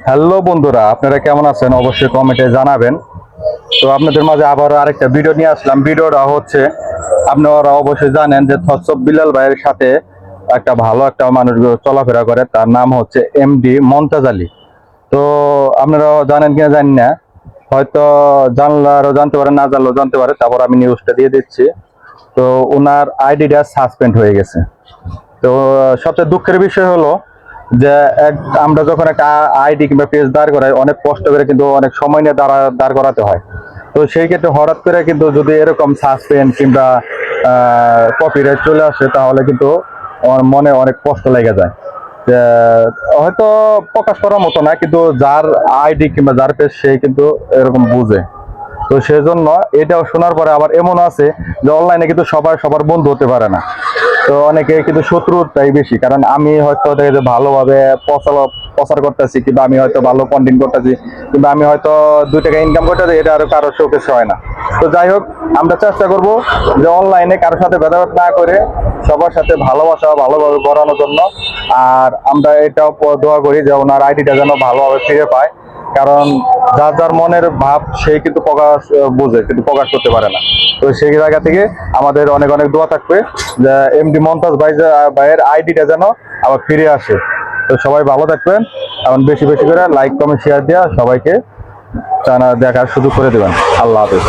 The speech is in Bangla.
হ্যালো বন্ধুরা, আপনারা কেমন আছেন? অবশ্যই কমেন্টে জানাবেন। তো আপনাদের মাঝে আবার আরেকটা ভিডিও নিয়ে আসলাম। ভিডিওটা হচ্ছে, আপনারা অবশ্যই জানেন যে থৎসব বিলাল ভাইয়ের সাথে একটা ভালো একটা মানুষ চলাফেরা করে। তার নাম হচ্ছে এমডি মমতাজ আলী। তো আপনারা জানেন কিনা জানি না, হয়তো জানলারও জানতে পারে না জানলেও জানতে পারে। তারপর আমি নিউজটা দিয়ে দিচ্ছি। তো ওনার আইডিটা সাসপেন্ড হয়ে গেছে। তো সবচেয়ে দুঃখের বিষয় হলো যে আমরা যখন একটা আইডি কিংবা পেজ দাঁড় করাই, অনেক কষ্ট করে কিন্তু অনেক সময় নিয়ে দাঁড়া দাঁড় করাতে হয়। তো সেই ক্ষেত্রে হঠাৎ করে কিন্তু যদি এরকম সাসপেন্ড কিংবা কপিরাইট চলে আসে, তাহলে কিন্তু মনে অনেক কষ্ট লেগে যায়। হয়তো প্রকাশ করার মতো না, কিন্তু যার আইডি কিংবা যার পেজ, সে কিন্তু এরকম বুঝে। তো সেজন্য এটাও শোনার পরে আবার এমন আছে যে অনলাইনে কিন্তু সবার সবার বন্ধু হতে পারে না। তো অনেকে কিন্তু শত্রুতাই বেশি, কারণ আমি হয়তো দেখে যে ভালোভাবে প্রচার প্রচার করতেছি কিংবা আমি হয়তো ভালো কন্টেন্ট করতেছি কিংবা আমি হয়তো দুই টাকা ইনকাম করতেছি এটা আরও কারও চোখে হয় না। তো যাই হোক, আমরা চেষ্টা করব যে অনলাইনে কারোর সাথে ভেদাভেদ না করে সবার সাথে ভালোবাসা ভালোভাবে গড়ানোর জন্য। আর আমরা এটাও দোয়া করি যে ওনার আইডিটা যেন ভালোভাবে ফিরে পায়। কারণ যার যার মনের ভাব সেই কিন্তু প্রকাশ বুঝে, কিন্তু প্রকাশ করতে পারে না। তো সেই জায়গা থেকে আমাদের অনেক অনেক দোয়া থাকবে, যে এমডি মমতাজ ভাই ভাইয়ের আইডিটা যেন আবার ফিরে আসে। তো সবাই ভালো থাকবেন, এবং বেশি বেশি করে লাইক কমেন্ট শেয়ার দেওয়া সবাইকে জানা, দেখার সুযোগ করে দেবেন। আল্লাহ হাফেজ।